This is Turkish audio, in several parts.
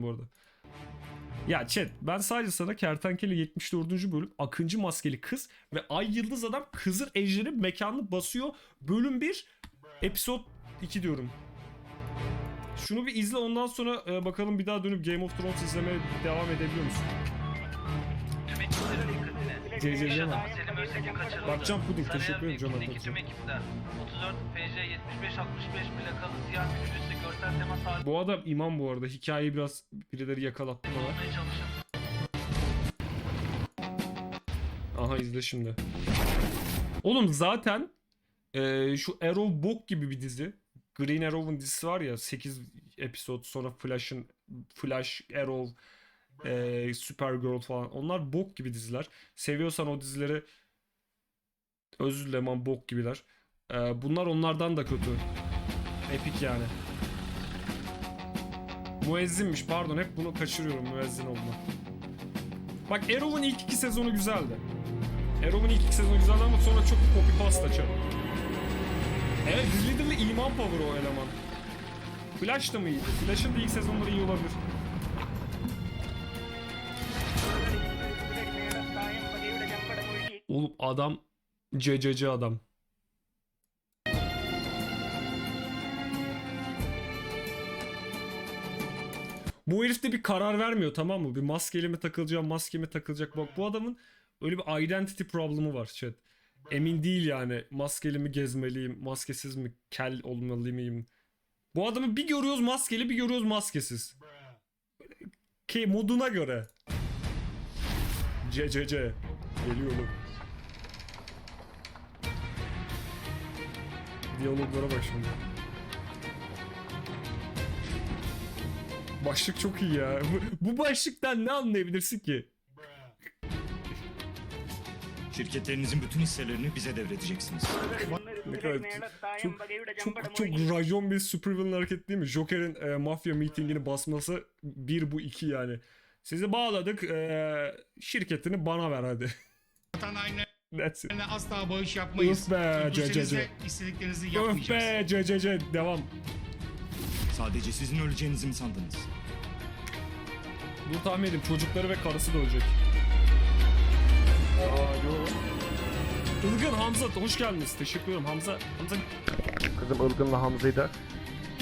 bu arada. Ya chat ben sadece sana Kertenkele 74. bölüm Akıncı maskeli kız ve Ay Yıldız adam Kızır Ejder'in mekanını basıyor. Bölüm 1 episod 2 diyorum. Şunu bir izle ondan sonra e, bakalım bir daha dönüp Game of Thrones izlemeye devam edebiliyor musun? CCC Öztekin kaçırıldı. Bakacağım puding, teşekkür ederim ekipler. 34 FC 75 65 plakalı siyah minibüste görsel temas halinde Bu adam imam bu arada. Hikayeyi biraz birileri yakalattı bana. Aha izle şimdi. Oğlum zaten e, şu Arrow bok gibi bir dizi. Green Arrow'un dizisi var ya 8 episod sonra Flash'ın Flash, Arrow, e, Supergirl falan. Onlar bok gibi diziler. Seviyorsan o dizileri özür dilerim ama bok gibiler. E, bunlar onlardan da kötü. Epik yani. Müezzinmiş pardon hep bunu kaçırıyorum müezzin olma. Bak Arrow'un ilk iki sezonu güzeldi. Arrow'un ilk iki sezonu güzeldi ama sonra çok copy paste açar. Evet Literally iman power o eleman. Flash da mı iyiydi? Flash'ın da ilk sezonları iyi olabilir. Oğlum adam CCC adam. Bu herif de bir karar vermiyor tamam mı? Bir maskeli mi takılacağım, maske mi takılacak? Bak bu adamın öyle bir identity problemi var chat. Emin değil yani. Maskeli mi gezmeliyim, maskesiz mi kel olmalı mıyım? Bu adamı bir görüyoruz maskeli, bir görüyoruz maskesiz. Ki moduna göre. CCC. Geliyorum. Diyaloglara bak şimdi. Başlık çok iyi ya. Bu, başlıktan ne anlayabilirsin ki? Şirketlerinizin bütün hisselerini bize devredeceksiniz. Ne kadar çok çok çok rajon bir supervillain hareket değil mi? Joker'in e, mafya meetingini basması bir bu iki yani. Sizi bağladık. e, şirketini bana ver hadi. That's it. asla bağış yapmayız. Öf be, de istediklerinizi Öf yapmayacağız. be CCC devam. Sadece sizin öleceğinizi mi sandınız? Dur tahmin edeyim çocukları ve karısı da ölecek. Aa. Ilgın Hamza hoş geldiniz. Teşekkür ederim Hamza. Hamza Kızım Ilgın'la Hamza'yı da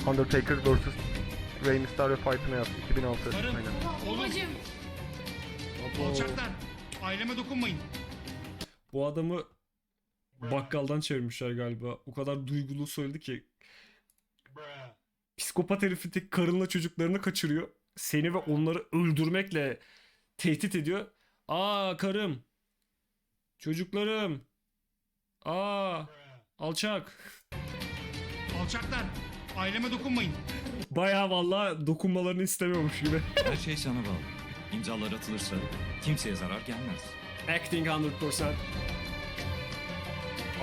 Undertaker vs. Rey Mysterio fight'ına yaptı 2006. Karım, Aynen. oğlum, alçaklar. Aileme dokunmayın. Bu adamı bakkaldan çevirmişler galiba. O kadar duygulu söyledi ki. Psikopat herifi tek karınla çocuklarını kaçırıyor. Seni ve onları öldürmekle tehdit ediyor. Aa karım. Çocuklarım. Aa alçak. Alçaklar. Aileme dokunmayın. Baya valla dokunmalarını istemiyormuş gibi. Her şey sana bağlı. İmzalar atılırsa kimseye zarar gelmez. Acting 100%.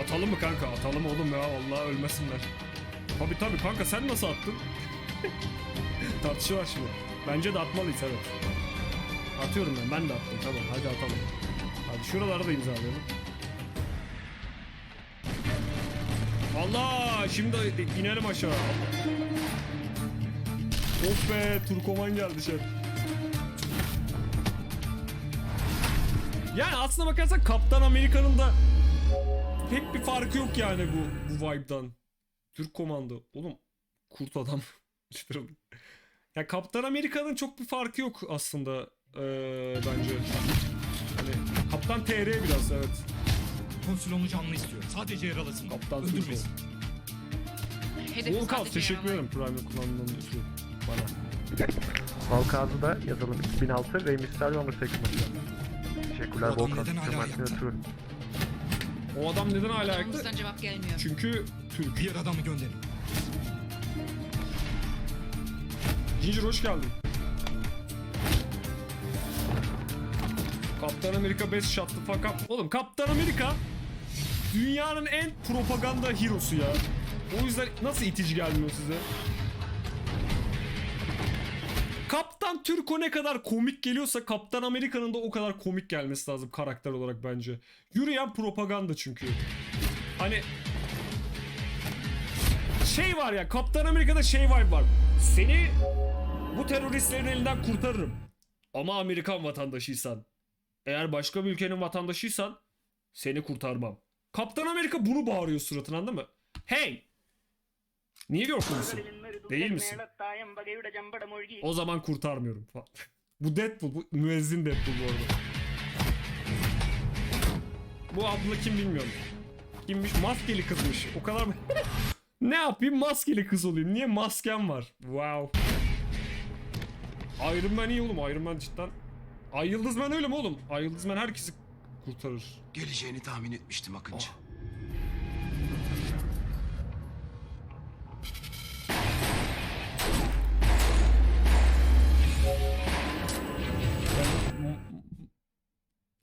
Atalım mı kanka? Atalım oğlum ya. Vallahi ölmesinler. Tabi tabi kanka sen nasıl attın? Tartışıyorlar şimdi. Bence de atmalıyız evet. Atıyorum ben. Ben de attım. Tamam hadi atalım. Hadi şuraları da imzalayalım. Allah! Şimdi inelim aşağı. Of be! Turkoman geldi şey. Yani aslına bakarsan Kaptan Amerika'nın da pek bir farkı yok yani bu bu vibe'dan. Türk komando. Oğlum kurt adam. Ya Kaptan Amerika'nın çok bir farkı yok aslında eee, bence. Hani Kaptan TR biraz evet. Konsül onu canlı istiyor. Sadece yaralasın. Kaptan Öldürmesin. Sadece teşekkür ederim Prime'ı kullandığın için bana. Halkazı da yazalım 2006 Rey Mysterio Undertaker maçı. Teşekkürler Bu adam Volkan. neden hala Kemal ayakta? Sinatürü. O adam neden hala ayakta? Sorumuzdan cevap gelmiyor. Çünkü Türk. Diğer adamı gönderin. Ginger hoş geldin. Kaptan Amerika best shut the fuck up. Oğlum Kaptan Amerika dünyanın en propaganda hero'su ya. O yüzden nasıl itici gelmiyor size? Kaptan Türko ne kadar komik geliyorsa Kaptan Amerika'nın da o kadar komik gelmesi lazım karakter olarak bence. Yürüyen propaganda çünkü. Hani şey var ya Kaptan Amerika'da şey vibe var. Seni Bu teröristlerin elinden kurtarırım. Ama Amerikan vatandaşıysan. Eğer başka bir ülkenin vatandaşıysan seni kurtarmam. Kaptan Amerika bunu bağırıyor suratına anladın mı? Hey! New Yorklusun. Değil misin? O zaman kurtarmıyorum falan. bu Deadpool, bu müezzin Deadpool bu arada. Bu abla kim bilmiyorum. Kimmiş? Maskeli kızmış. O kadar ne yapayım? Maskeli kız olayım. Niye maskem var? Wow. Iron Man iyi oğlum. Iron Man cidden. Ay Yıldız Man öyle mi oğlum? Ay Yıldız Man herkesi kurtarır. Geleceğini tahmin etmiştim Akıncı.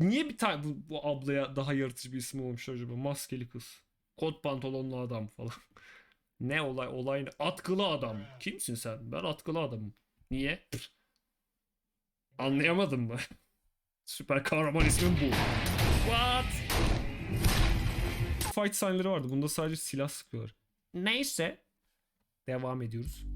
Niye bir tane bu, bu ablaya daha yaratıcı bir isim olmuş acaba? Maskeli kız. Kot pantolonlu adam falan. ne olay? Olay ne? Atkılı adam. Kimsin sen? Ben atkılı adamım. Niye? Anlayamadın mı? Süper kahraman ismim bu. What? Fight signları vardı. Bunda sadece silah sıkıyorlar. Neyse. Devam ediyoruz.